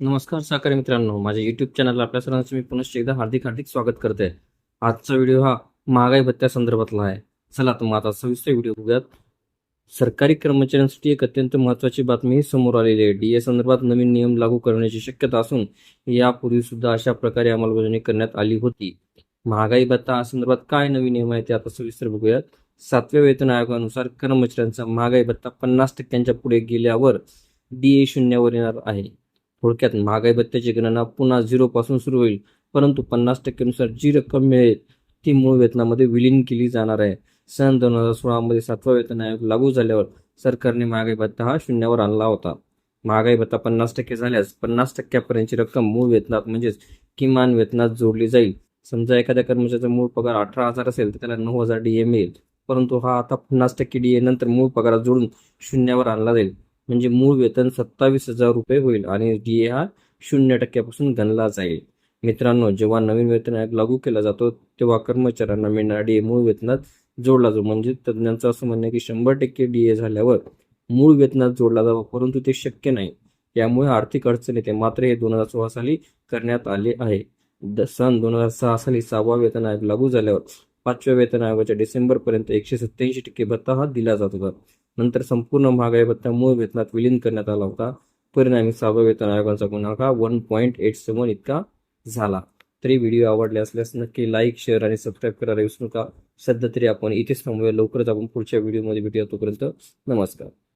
नमस्कार सहकारी मित्रांनो माझ्या युट्यूब चॅनलला आपल्या सर्वांचं मी पुनश्च एकदा हार्दिक हार्दिक स्वागत करते आजचा व्हिडिओ हा महागाई भत्त्या संदर्भातला आहे. चला तर मग आता सविस्तर व्हिडिओ बघूयात. सरकारी कर्मचाऱ्यांसाठी एक अत्यंत महत्त्वाची बातमी समोर आलेली आहे. डी ए संदर्भात नवीन नियम लागू करण्याची शक्यता असून यापूर्वी सुद्धा अशा प्रकारे अंमलबजावणी करण्यात आली होती. महागाई भत्ता संदर्भात काय नवीन नियम आहे ते आता सविस्तर बघूयात. सातव्या वेतन आयोगानुसार कर्मचाऱ्यांचा महागाई भत्ता पन्नास टक्क्यांच्या पुढे गेल्यावर डी ए शून्यावर येणार आहे. थोडक्यात महागाई भत्त्याची गणना पुन्हा झिरोपासून सुरू होईल. परंतु पन्नास टक्क्यानुसार जी रक्कम मिळेल ती मूळ वेतनामध्ये विलीन केली जाणार आहे. सन दोन हजार सोळामध्ये सातवा वेतन आयोग लागू झाल्यावर सरकारने महागाई भत्ता हा शून्यावर आणला होता. महागाई भत्ता पन्नास टक्के झाल्यास पन्नास टक्क्यापर्यंतची रक्कम मूळ वेतनात म्हणजेच किमान वेतनात जोडली जाईल. समजा एखाद्या कर्मचाऱ्याचा मूळ पगार अठरा हजार असेल तर त्याला नऊ हजार डी ए मिळेल. परंतु हा आता पन्नास टक्के डी ए नंतर मूळ पगारात जोडून शून्यावर आणला जाईल. म्हणजे मूळ वेतन सत्तावीस हजार रुपये होईल आणि डी ए हा शून्य टक्क्यापासून गणला जाईल. मित्रांनो जेव्हा नवीन वेतन आयोग लागू केला जातो तेव्हा कर्मचाऱ्यांना मिळणारा डी ए मूळ वेतनात जोडला जातो. म्हणजे तज्ज्ञांचं असं म्हणणं की शंभर टक्के डी ए झाल्यावर मूळ वेतनात जोडला जावा परंतु ते शक्य नाही. यामुळे आर्थिक अडचण येते. मात्र हे दोन हजार सोळा साली करण्यात आले आहे. द- सन दोन हजार सहा साली सहावा वेतन आयोग लागू झाल्यावर पाचव्या वेतन आयोगाच्या डिसेंबर पर्यंत एकशे सत्याऐंशी टक्के भत्ता हा दिला जात होता. नंतर संपूर्ण महागाई भत्ता मूळ वेतनात विलीन करण्यात आला होता. परिणामी सहाव्या वेतन आयोगाचा गुणांक हा वन पॉईंट एट सेवन इतका झाला. तरी व्हिडिओ आवडले असल्यास नक्की लाईक शेअर आणि सबस्क्राईब करायला विसरू नका. सध्या तरी आपण इथेच थांबूया. लवकरच आपण पुढच्या व्हिडिओमध्ये भेटूया. तोपर्यंत नमस्कार.